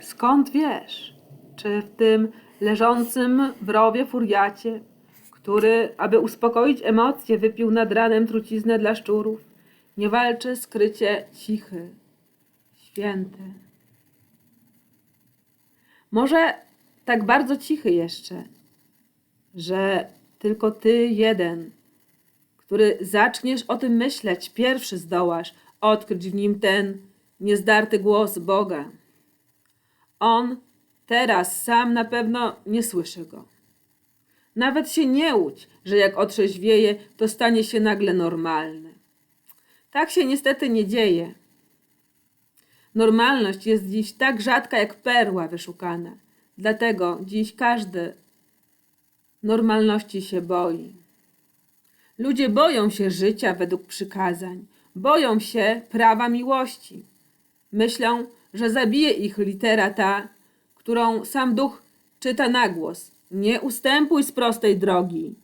Skąd wiesz, czy w tym leżącym w rowie furiacie, który, aby uspokoić emocje, wypił nad ranem truciznę dla szczurów, nie walczy skrycie cichy, święty? Może tak bardzo cichy jeszcze, że tylko ty jeden, który zaczniesz o tym myśleć, pierwszy zdołasz odkryć w nim ten niezdarty głos Boga. On teraz sam na pewno nie słyszy go. Nawet się nie łudź, że jak otrzeźwieje, to stanie się nagle normalny. Tak się niestety nie dzieje. Normalność jest dziś tak rzadka jak perła wyszukana. Dlatego dziś każdy normalności się boi. Ludzie boją się życia według przykazań, boją się prawa miłości. Myślą, że zabije ich litera ta, którą sam duch czyta na głos. Nie ustępuj z prostej drogi.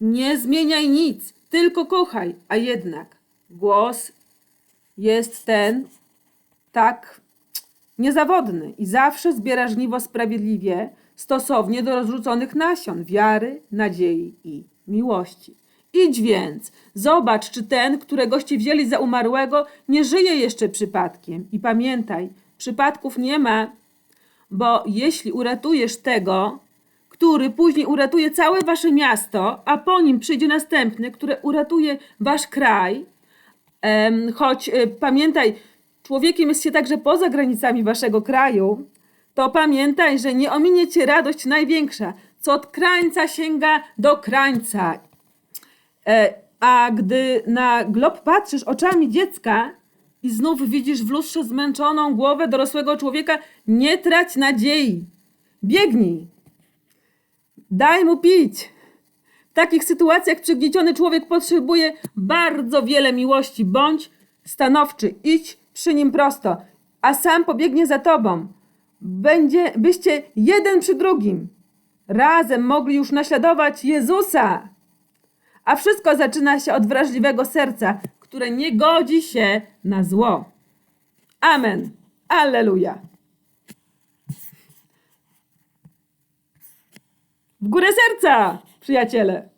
Nie zmieniaj nic, tylko kochaj, a jednak głos jest ten tak niezawodny i zawsze zbiera żniwo sprawiedliwie, stosownie do rozrzuconych nasion wiary, nadziei i miłości. Idź więc, zobacz, czy ten, któregoście wzięli za umarłego, nie żyje jeszcze przypadkiem. I pamiętaj, przypadków nie ma, bo jeśli uratujesz tego, który później uratuje całe wasze miasto, a po nim przyjdzie następny, który uratuje wasz kraj, choć e, pamiętaj, człowiekiem jest się także poza granicami waszego kraju, to pamiętaj, że nie ominie cię radość największa, co od krańca sięga do krańca. E, a gdy na glob patrzysz oczami dziecka i znów widzisz w lustrze zmęczoną głowę dorosłego człowieka, nie trać nadziei. Biegnij. Daj mu pić. W takich sytuacjach przygnieciony człowiek potrzebuje bardzo wiele miłości. Bądź stanowczy, idź przy nim prosto, a sam pobiegnie za tobą. Będzie, byście jeden przy drugim. Razem mogli już naśladować Jezusa. A wszystko zaczyna się od wrażliwego serca, które nie godzi się na zło. Amen. Alleluja. W górę serca, przyjaciele.